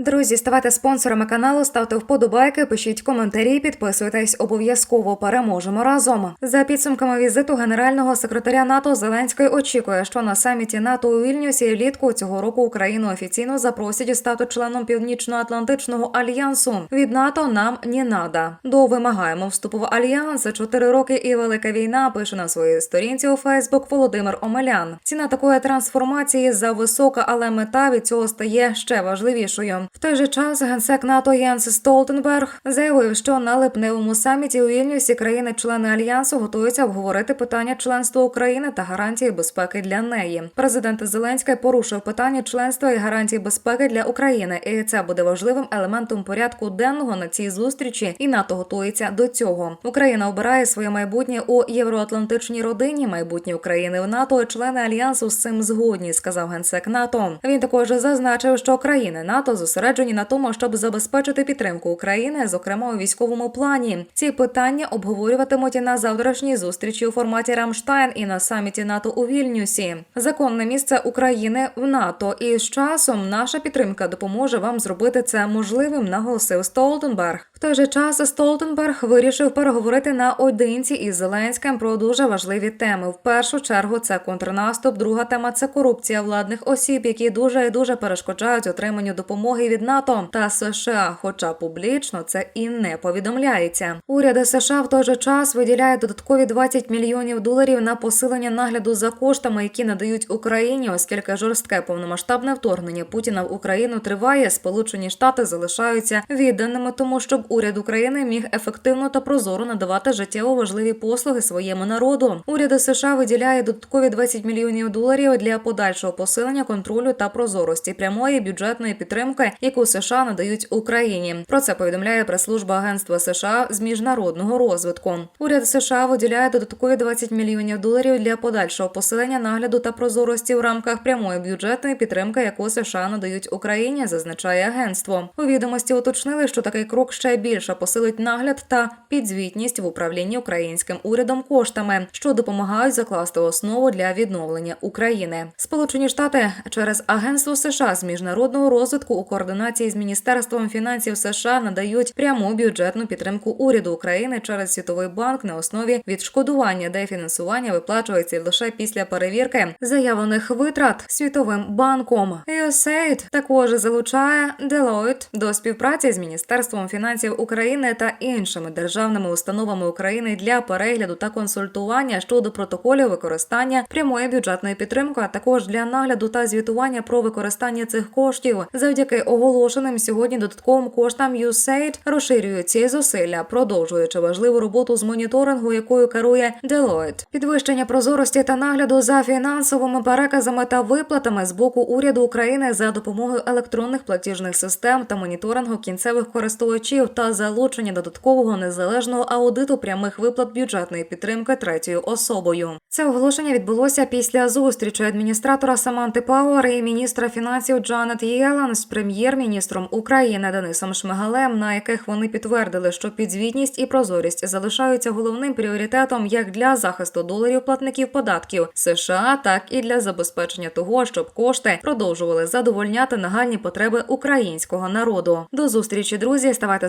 Друзі, ставайте спонсорами каналу, ставте вподобайки, пишіть коментарі, підписуйтесь обов'язково. Переможемо разом. За підсумками візиту генерального секретаря НАТО Зеленський очікує, що на саміті НАТО у Вільнюсі влітку цього року Україну офіційно запросять стати членом Північно-Атлантичного альянсу. Від НАТО нам не надо. До вимагаємо вступу в альянс. Чотири роки і велика війна. Пише на своїй сторінці у Фейсбук Володимир Омелян. Ціна такої трансформації зависока, але мета від цього стає ще важливішою. В той же час генсек НАТО Єнс Столтенберг заявив, що на липневому саміті у Вільнюсі країни-члени альянсу готуються обговорити питання членства України та гарантії безпеки для неї. Президент Зеленський порушив питання членства і гарантії безпеки для України, і це буде важливим елементом порядку денного на цій зустрічі. І НАТО готується до цього. Україна обирає своє майбутнє у євроатлантичній родині. Майбутнє України в НАТО. Члени альянсу з цим згодні, сказав генсек НАТО. Він також зазначив, що країни НАТО зосереджені на тому, щоб забезпечити підтримку України, зокрема у військовому плані. Ці питання обговорюватимуть і на завтрашній зустрічі у форматі Рамштайн і на саміті НАТО у Вільнюсі. Законне місце України в НАТО, і з часом наша підтримка допоможе вам зробити це можливим, наголосив Столтенберг. Той же час Столтенберг вирішив переговорити наодинці із Зеленським про дуже важливі теми. В першу чергу це контрнаступ. Друга тема це корупція владних осіб, які дуже і дуже перешкоджають отриманню допомоги від НАТО та США. Хоча публічно це і не повідомляється. Уряд США в той же час виділяє додаткові 20 мільйонів доларів на посилення нагляду за коштами, які надають Україні, оскільки жорстке повномасштабне вторгнення Путіна в Україну триває. Сполучені Штати залишаються відданими тому, щоб уряд України міг ефективно та прозоро надавати життєво важливі послуги своєму народу. Уряд США виділяє додаткові 20 мільйонів доларів для подальшого посилення контролю та прозорості прямої бюджетної підтримки, яку США надають Україні. Про це повідомляє прес-служба Агентства США з міжнародного розвитку. Уряд США виділяє додаткові 20 мільйонів доларів для подальшого посилення нагляду та прозорості в рамках прямої бюджетної підтримки, яку США надають Україні, зазначає агентство. У відомості уточнили, що такий крок ще більше посилить нагляд та підзвітність в управлінні українським урядом коштами, що допомагають закласти основу для відновлення України. Сполучені Штати через агентство США з міжнародного розвитку у координації з міністерством фінансів США надають пряму бюджетну підтримку уряду України через світовий банк на основі відшкодування, де фінансування виплачується лише після перевірки заявлених витрат світовим банком. USAID також залучає Deloitte до співпраці з міністерством фінансів України та іншими державними установами України для перегляду та консультування щодо протоколів використання прямої бюджетної підтримки, а також для нагляду та звітування про використання цих коштів. Завдяки оголошеним сьогодні додатковим коштам USAID розширює ці зусилля, продовжуючи важливу роботу з моніторингу, якою керує Deloitte. Підвищення прозорості та нагляду за фінансовими переказами та виплатами з боку уряду України за допомогою електронних платіжних систем та моніторингу кінцевих користувачів та залучення додаткового незалежного аудиту прямих виплат бюджетної підтримки третьою особою. Це оголошення відбулося після зустрічі адміністратора Саманти Пауер і міністра фінансів Джанет Єлен з прем'єр-міністром України Денисом Шмигалем, на яких вони підтвердили, що підзвітність і прозорість залишаються головним пріоритетом як для захисту доларів платників податків США, так і для забезпечення того, щоб кошти продовжували задовольняти нагальні потреби українського народу. До зустрічі, друзі. Ставайте